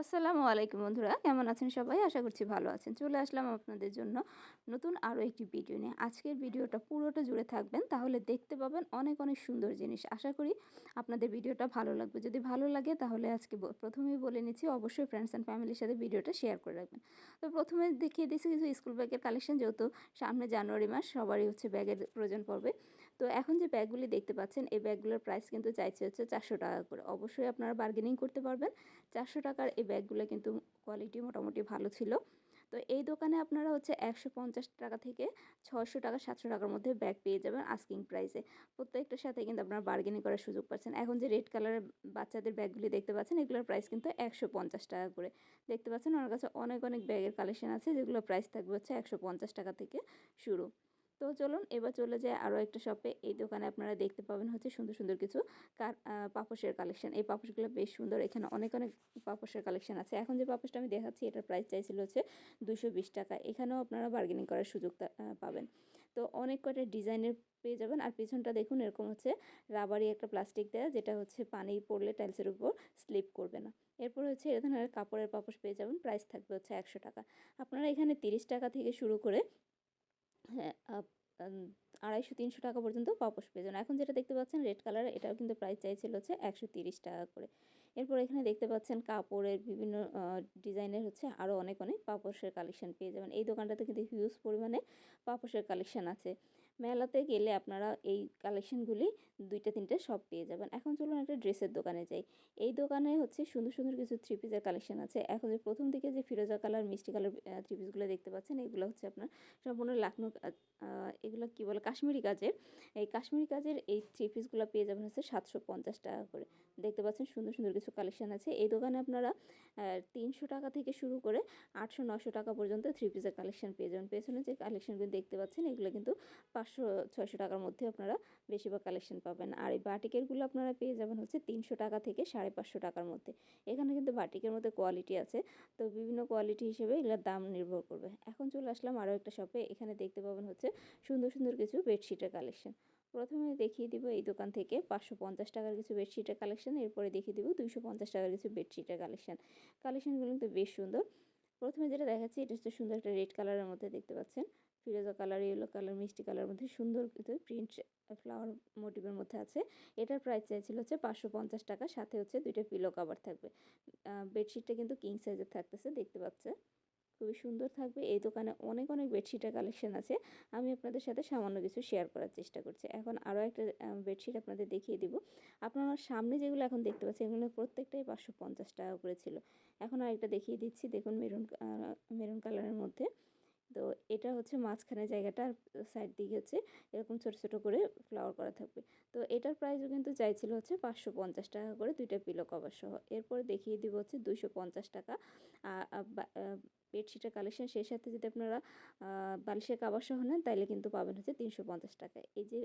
আসসালামু আলাইকুম বন্ধুরা, কেমন আছেন সবাই? আশা করছি ভালো আছেন। চলে আসলাম আপনাদের জন্য নতুন আরও একটি ভিডিও নিয়ে। আজকের ভিডিওটা পুরোটা জুড়ে থাকবেন, তাহলে দেখতে পাবেন অনেক অনেক সুন্দর জিনিস। আশা করি আপনাদের ভিডিওটা ভালো লাগবে। যদি ভালো লাগে, তাহলে আজকে প্রথমেই বলে নিচ্ছি, অবশ্যই ফ্রেন্ডস অ্যান্ড ফ্যামিলির সাথে ভিডিওটা শেয়ার করে রাখবেন। তো প্রথমে দেখিয়ে দিয়েছি কিছু স্কুল ব্যাগের কালেকশন যেহেতু সামনে জানুয়ারি মাস, সবারই হচ্ছে ব্যাগের প্রয়োজন পড়বে। তো এখন যে ব্যাগগুলি দেখতে পাচ্ছেন, এই ব্যাগগুলোর প্রাইস কিন্তু চাইছে হচ্ছে চারশো টাকা করে। অবশ্যই আপনারা বার্গেনিং করতে পারবেন। চারশো টাকার এই ব্যাগগুলো কিন্তু কোয়ালিটি মোটামুটি ভালো ছিল। তো এই দোকানে আপনারা হচ্ছে একশো পঞ্চাশ টাকা থেকে ছশো টাকা, সাতশো টাকার মধ্যে ব্যাগ পেয়ে যাবেন আস্কিং প্রাইসে প্রত্যেকটার সাথে কিন্তু আপনারা বার্গেনিং করার সুযোগ পাচ্ছেন। এখন যে রেড কালারের বাচ্চাদের ব্যাগগুলি দেখতে পাচ্ছেন, এগুলোর প্রাইস কিন্তু একশো পঞ্চাশ টাকা করে। দেখতে পাচ্ছেন ওনার কাছে অনেক অনেক ব্যাগের কালেকশন আছে যেগুলো প্রাইস থাকবে হচ্ছে একশো পঞ্চাশ টাকা থেকে শুরু। তো চলুন এবার চলে যায় আরও একটা শপে এই দোকানে আপনারা দেখতে পাবেন হচ্ছে সুন্দর সুন্দর কিছু পাপোশের কালেকশন এই পাপোশগুলো বেশ সুন্দর। এখানে অনেক অনেক পাপোশের কালেকশন আছে। এখন যে পাপোশটা আমি দেখাচ্ছি, এটার প্রাইস চাইছিল হচ্ছে দুশো টাকা। এখানেও আপনারা বার্গেনিং করার সুযোগটা পাবেন। তো অনেক কয়টা ডিজাইনের পেয়ে যাবেন। আর পিছনটা দেখুন, এরকম হচ্ছে রাবারি একটা প্লাস্টিক দেওয়া যেটা হচ্ছে পানি পড়লে টাইলসের উপর স্লিপ করবে না। এরপর হচ্ছে এ ধরনের কাপড়ের পাপোশ পেয়ে যাবেন। প্রাইস থাকবে হচ্ছে একশো টাকা। আপনারা এখানে তিরিশ টাকা থেকে শুরু করে আড়াইশো, তিনশো টাকা পর্যন্ত পাপোশ পেয়ে যাবেন। এখন যেটা দেখতে পাচ্ছেন রেড কালার, এটাও কিন্তু প্রাইস চাইছিল হচ্ছে একশো তিরিশ টাকা করে। এরপর এখানে দেখতে পাচ্ছেন কাপড়ের বিভিন্ন ডিজাইনের হচ্ছে আরও অনেক অনেক পাপোশের কালেকশন পেয়ে যাবেন। এই দোকানটাতে কিন্তু হিউজ পরিমাণে পাপোশের কালেকশান আছে। মেলাতে গেলে আপনারা এই কালেকশনগুলি দুইটা তিনটে সব পেয়ে যাবেন। এখন চলুন একটা ড্রেসের দোকানে যাই। এই দোকানে হচ্ছে সুন্দর সুন্দর কিছু থ্রি পিসের কালেকশন আছে। এখন যে প্রথম দিকে যে ফিরোজা কালার মিষ্টি কালার থ্রি পিসগুলো দেখতে পাচ্ছেন এগুলো হচ্ছে আপনার সম্পূর্ণ আহ, এগুলো কি বলে কাশ্মীরি কাজের। এই কাশ্মীরি কাজের এই থ্রি পিসগুলো পেয়ে যাবেন হচ্ছে সাতশো পঞ্চাশ টাকা করে। দেখতে পাচ্ছেন সুন্দর সুন্দর কিছু কালেকশন আছে। এই দোকানে আপনারা তিনশো টাকা থেকে শুরু করে আটশো নশো টাকা পর্যন্ত থ্রি পিসের কালেকশন পেয়ে যাবেন। পেছনে যে কালেকশনগুলো দেখতে পাচ্ছেন এগুলো কিন্তু ছয়শো টাকার মধ্যে আপনারা বেশিরভাগ কালেকশন পাবেন। আর এই বাটিকেরগুলো আপনারা পেয়ে যাবেন হচ্ছে তিনশো টাকা থেকে সাড়ে পাঁচশো টাকার মধ্যে। এখানে কিন্তু বাটিকের মধ্যে কোয়ালিটি আছে। তো বিভিন্ন কোয়ালিটি হিসেবে এগুলোর দাম নির্ভর করবে। এখন চলে আসলাম আরও একটা শপে এখানে দেখতে পাবেন হচ্ছে সুন্দর সুন্দর কিছু বেডশিটের কালেকশন প্রথমে দেখিয়ে দিব এই দোকান থেকে পাঁচশো পঞ্চাশ টাকার কিছু বেডশিটের কালেকশন এরপরে দেখিয়ে দিব দুইশো পঞ্চাশ টাকার কিছু বেডশিটের কালেকশন কালেকশনগুলো কিন্তু বেশ সুন্দর। প্রথমে যেটা দেখাচ্ছি, এটা হচ্ছে সুন্দর একটা রেড কালারের মধ্যে দেখতে পাচ্ছেন। ফিরোজা কালার ইয়েলো কালার, মিষ্টি কালারের মধ্যে সুন্দর প্রিন্ট ফ্লাওয়ার মোটিভের মধ্যে আছে। এটার প্রাইস চাইছিল হচ্ছে পাঁচশো পঞ্চাশ টাকা, সাথে হচ্ছে দুইটা পিলো কভার থাকবে। বেডশিটটা কিন্তু কিং সাইজের থাকতেছে, দেখতে পাচ্ছে। খুবই সুন্দর থাকবে। এই দোকানে অনেক অনেক বেডশিটের কালেকশন আছে। আমি আপনাদের সাথে সামান্য কিছু শেয়ার করার চেষ্টা করছি। এখন আরও একটা বেডশিট আপনাদের দেখিয়ে দিব। আপনারা সামনে যেগুলো এখন দেখতে পাচ্ছেন, এগুলো প্রত্যেকটাই পাঁচশো পঞ্চাশ টাকা করে ছিল। এখন আরেকটা দেখিয়ে দিচ্ছি। দেখুন মেরুন মেরুন কালারের মধ্যে। তো এটা হচ্ছে মাঝখানে জায়গাটা সাইড দিকে হচ্ছে এরকম ছোট ছোট করে ফ্লাওয়ার করা থাকবে। তো এটার প্রাইসও কিন্তু চাইছিল হচ্ছে পাঁচশো পঞ্চাশ টাকা করে দুইটা পিলো কভার সহ। এরপরে দেখিয়ে দিব হচ্ছে দুইশো পঞ্চাশ টাকা। বেডশিটের কালেকশন সেই সাথে যদি আপনারা বালিশের কাবার সহ নেন তাহলে কিন্তু পাবেন হচ্ছে তিনশো পঞ্চাশ টাকা। এই যে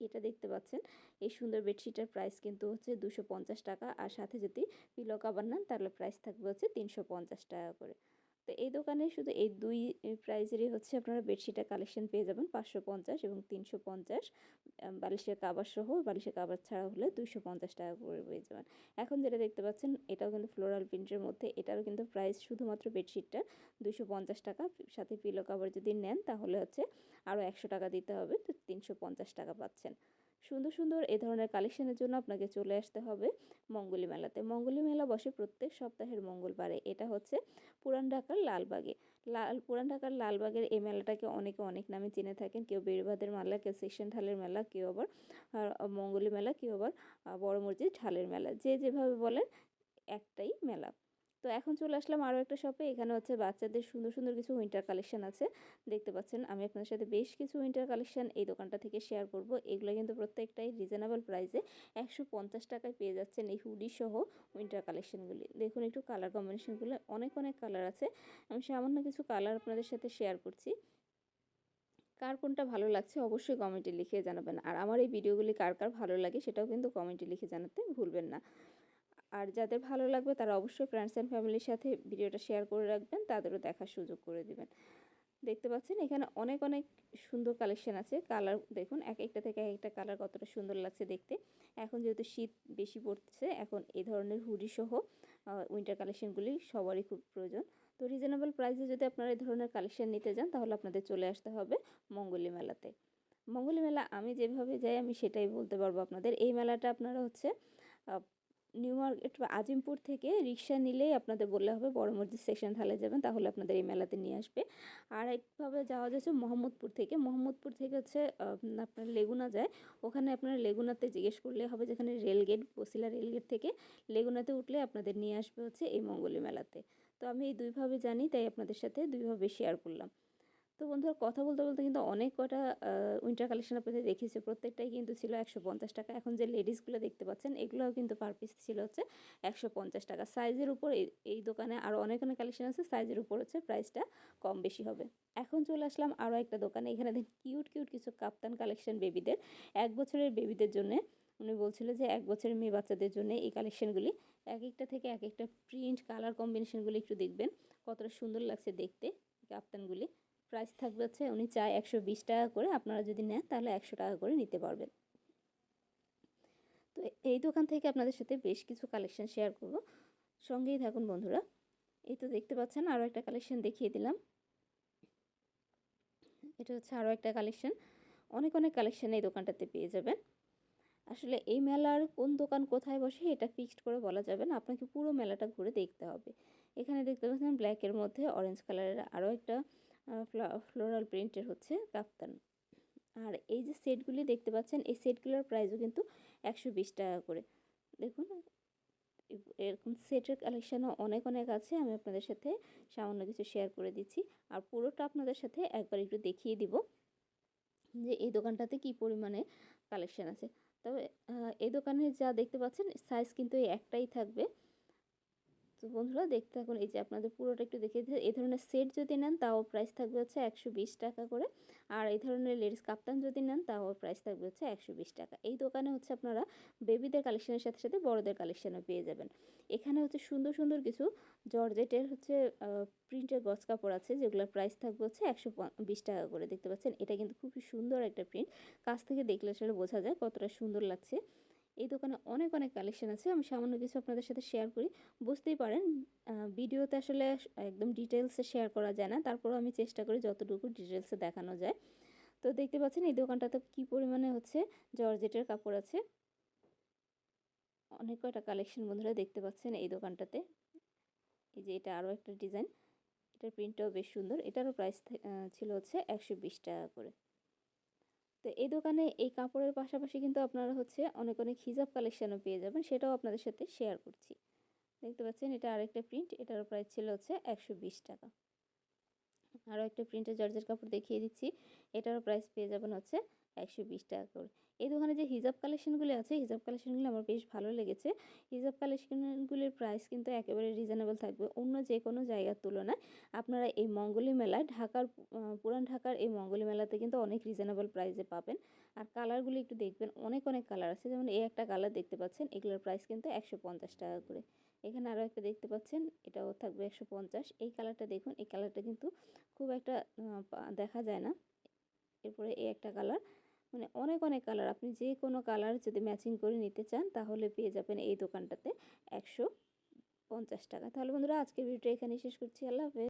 এটা দেখতে পাচ্ছেন, এই সুন্দর বেডশিটের প্রাইস কিন্তু হচ্ছে দুশো টাকা। আর সাথে যদি পিলো কাবার নেন তাহলে প্রাইস থাকবে হচ্ছে তিনশো পঞ্চাশ টাকা করে। তো এই দোকানে শুধু এই দুই প্রাইজেরই হচ্ছে আপনারা বেডশিটের কালেকশন পেয়ে যাবেন পাঁচশো পঞ্চাশ এবং তিনশো পঞ্চাশ। বালিশের কাবার সহ বালিশের কাবার ছাড়া হলে দুইশো পঞ্চাশ টাকা করে পেয়ে যাবেন। এখন যেটা দেখতে পাচ্ছেন, এটাও কিন্তু ফ্লোরাল প্রিন্টের মধ্যে, এটারও কিন্তু প্রাইস শুধুমাত্র বেডশিটটা দুশো পঞ্চাশ টাকা। সাথে পিলো কাবার যদি নেন, তাহলে হচ্ছে আরও একশো টাকা দিতে হবে, তো তিনশো পঞ্চাশ টাকা পাচ্ছেন। সুন্দর সুন্দর এ ধরনের কালেকশনের জন্য আপনাকে চলে আসতে হবে মঙ্গলী মেলাতে। মঙ্গলী মেলা বসে প্রত্যেক সপ্তাহের মঙ্গলবারে। এটা হচ্ছে পুরান ঢাকার লালবাগে। লাল, পুরান ঢাকার লালবাগের এই মেলাটাকে অনেকে অনেক নামে চিনে থাকেন। কেউ বেড়বাদের মেলা, কেউ সেকশন ঢালের মেলা, কেউ আবার মঙ্গলী মেলা, কেউ আবার বড় মসজিদ ঢালের মেলা। যে যেভাবে বলেন একটাই মেলা। তো এখন চলে আসলাম আরও একটা শপে এখানে হচ্ছে বাচ্চাদের সুন্দর সুন্দর কিছু উইন্টার কালেকশন আছে। দেখতে পাচ্ছেন, আমি আপনার সাথে বেশ কিছু উইন্টার কালেকশন এই দোকানটা থেকে শেয়ার করব। এগুলো কিন্তু প্রত্যেকটাই রিজনেবল প্রাইসে একশো পঞ্চাশ টাকায় পেয়ে যাচ্ছেন এই হুডি সহ উইন্টার কালেকশনগুলি দেখুন একটু কালার কম্বিনেশনগুলো অনেক অনেক কালার আছে। আমি সামান্য কিছু কালার আপনাদের সাথে শেয়ার করছি। কার কোনটা ভালো লাগছে অবশ্যই কমেন্টে লিখে জানাবেন। আর আমার এই ভিডিওগুলি কার কার ভালো লাগে সেটাও কিন্তু কমেন্টে লিখে জানাতে ভুলবেন না। আর যাদের ভালো লাগবে তারা অবশ্যই ফ্রেন্ডস অ্যান্ড ফ্যামিলির সাথে ভিডিওটা শেয়ার করে রাখবেন, তাদেরও দেখার সুযোগ করে দিবেন। দেখতে পাচ্ছেন এখানে অনেক অনেক সুন্দর কালেকশন আছে। কালার দেখুন, এক একটা থেকে এক একটা কালার কতটা সুন্দর লাগছে দেখতে। এখন যেহেতু শীত বেশি পড়ছে, এখন এই ধরনের হুডি সহ উইন্টার কালেকশনগুলি সবারই খুব প্রয়োজন। তো রিজনেবল প্রাইসে যদি আপনারা এই ধরনের কালেকশন নিতে যান, তাহলে আপনাদের চলে আসতে হবে মঙ্গলী মেলাতে। মঙ্গলী মেলা আমি যেভাবে যাই, আমি সেটাই বলতে পারব আপনাদের। এই মেলাটা আপনারা হচ্ছে নিউ মার্কেট বা আজিমপুর থেকে রিক্সা নিলেই আপনাদের বললে হবে বড় মসজিদ সেকশন ঢালে যাবেন, তাহলে আপনাদের এই মেলাতে নিয়ে আসবে। আর একভাবে যাওয়া যাচ্ছে মোহাম্মদপুর থেকে। মোহাম্মদপুর থেকে হচ্ছে আপনার লেগুনা যায়। ওখানে আপনারা লেগুনাতে জিজ্ঞেস করলে হবে যেখানে রেলগেট, বসিলা রেলগেট থেকে লেগুনাতে উঠলে আপনাদের নিয়ে আসবে হচ্ছে এই মঙ্গলী মেলাতে। তো আমি এই দুইভাবে জানি, তাই আপনাদের সাথে দুইভাবে শেয়ার করলাম। তো বন্ধুরা কথা বলতে বলতে কিন্তু অনেক কটা উইন্টার কালেকশন আপনাদের দেখিয়েছে। প্রত্যেকটাই কিন্তু ছিল একশো পঞ্চাশ টাকা। এখন যে লেডিসগুলো দেখতে পাচ্ছেন, এগুলোও কিন্তু পার পিস ছিল হচ্ছে একশো পঞ্চাশ টাকা। সাইজের উপর এই দোকানে আরও অনেক অনেক কালেকশন আছে। সাইজের উপর হচ্ছে প্রাইসটা কম বেশি হবে। এখন চলে আসলাম আরও একটা দোকানে। এখানে দেখেন কিউট কিউট কিছু কাপ্তান কালেকশন বেবিদের এক বছরের বেবিদের জন্য, উনি বলছিল যে এক বছরের মেয়ে বাচ্চাদের জন্য এই কালেকশনগুলি এক একটা থেকে এক একটা প্রিন্ট কালার কম্বিনেশনগুলি একটু দেখবেন। কতটা সুন্দর লাগছে দেখতে কাপ্তানগুলি। প্রাইস থাকবে হচ্ছে উনি চায় একশো বিশ টাকা করে, আপনারা যদি নেন তাহলে একশো টাকা করে নিতে পারবেন। তো এই দোকান থেকে আপনাদের সাথে বেশ কিছু কালেকশন শেয়ার করব। সঙ্গেই থাকুন বন্ধুরা। এই তো দেখতে পাচ্ছেন আরও একটা কালেকশন দেখিয়ে দিলাম। এটা হচ্ছে আরও একটা কালেকশন অনেক অনেক কালেকশন এই দোকানটাতে পেয়ে যাবেন। আসলে এই মেলার কোন দোকান কোথায় বসে এটা ফিক্সড করে বলা যাবে না, আপনাকে পুরো মেলাটা ঘুরে দেখতে হবে। এখানে দেখতে পাচ্ছেন ব্ল্যাকের মধ্যে অরেঞ্জ কালারের আরও একটা ফ্লোরাল প্রিন্টের হচ্ছে কাপ্তান আর এই যে সেটগুলি দেখতে পাচ্ছেন, এই সেটগুলোর প্রাইসও কিন্তু একশো বিশ টাকা করে। দেখুন, এরকম সেটের কালেকশানও অনেক অনেক আছে, আমি আপনাদের সাথে সামান্য কিছু শেয়ার করে দিচ্ছি। আর পুরোটা আপনাদের সাথে একবার একটু দেখিয়ে দিব যে এই দোকানটাতে কি পরিমাণে কালেকশান আছে। তবে এই দোকানে যা দেখতে পাচ্ছেন সাইজ কিন্তু এই একটাই থাকবে। তো বন্ধুরা দেখতে থাকুন, এই যে আপনাদের পুরোটা একটু দেখিয়ে দিচ্ছে এই ধরনের সেট যদি নেন, তাও প্রাইস থাকবে হচ্ছে একশো বিশ টাকা করে। আর এই ধরনের লেডিস কাপ্তান যদি নেন, তাও প্রাইস থাকবে হচ্ছে একশো বিশ টাকা। এই দোকানে হচ্ছে আপনারা বেবিদের কালেকশনের সাথে সাথে বড়দের কালেকশনও পেয়ে যাবেন। এখানে হচ্ছে সুন্দর সুন্দর কিছু জর্জেটের হচ্ছে প্রিন্টের গছ কাপড় আছে, যেগুলোর প্রাইস থাকবে হচ্ছে একশো বিশ টাকা করে। দেখতে পাচ্ছেন, এটা কিন্তু খুবই সুন্দর একটা প্রিন্ট কাছ থেকে দেখলে আসলে বোঝা যায় কতটা সুন্দর লাগছে। এই দোকানে অনেক অনেক কালেকশন আছে। আমি সামান্য কিছু আপনাদের সাথে শেয়ার করি। বুঝতেই পারেন ভিডিওতে আসলে একদম ডিটেলসে শেয়ার করা যায় না। তারপরও আমি চেষ্টা করি যতটুকু ডিটেলসে দেখানো যায়। তো দেখতে পাচ্ছেন এই দোকানটাতে কী পরিমাণে হচ্ছে জর্জেটের কাপড় আছে। অনেক কয়টা কালেকশন বন্ধুরা দেখতে পাচ্ছেন এই দোকানটাতে। এই যে এটা আরও একটা ডিজাইন এটার প্রিন্টটাও বেশ সুন্দর। এটারও প্রাইস ছিল হচ্ছে একশো বিশ টাকা করে। তো এই দোকানে এই কাপড়ের পাশাপাশি কিন্তু আপনারা হচ্ছে অনেক অনেক হিজাব কালেকশানও পেয়ে যাবেন, সেটাও আপনাদের সাথে শেয়ার করছি। দেখতে পাচ্ছেন এটা আরেকটা প্রিন্ট এটার প্রাইস ছিল হচ্ছে একশো বিশ টাকা। আরও একটা প্রিন্টের জর্জের কাপড় দেখিয়ে দিচ্ছি, এটারও প্রাইস পেয়ে যাবেন হচ্ছে একশো বিশ টাকা করে। এই দোকানে যে হিজাব কালেকশনগুলি আছে, হিজাব কালেকশনগুলি আমার বেশ ভালো লেগেছে। হিজাব কালেকশনগুলির প্রাইস কিন্তু একেবারে রিজনেবল থাকবে অন্য যে কোনো জায়গার তুলনায়। আপনারা এই মঙ্গলী মেলায় ঢাকার পুরান ঢাকার এই মঙ্গলী মেলাতে কিন্তু অনেক রিজনেবল প্রাইসে পাবেন। আর কালারগুলি একটু দেখবেন, অনেক অনেক কালার আছে। যেমন এই একটা কালার দেখতে পাচ্ছেন, এগুলোর প্রাইস কিন্তু একশো পঞ্চাশ টাকা করে। এখানে আরও একটা দেখতে পাচ্ছেন, এটাও থাকবে একশো পঞ্চাশ। এই কালারটা দেখুন, এই কালারটা কিন্তু খুব একটা দেখা যায় না। এরপরে এই একটা কালার। মানে অনেক অনেক কালার। আপনি যে কোনো কালার যদি ম্যাচিং করে নিতে চান, তাহলে পেয়ে যাবেন এই দোকানটাতে একশো পঞ্চাশ টাকা। তাহলে বন্ধুরা, আজকের ভিডিওটা এখানেই শেষ করছি। আল্লাহ হাফেজ।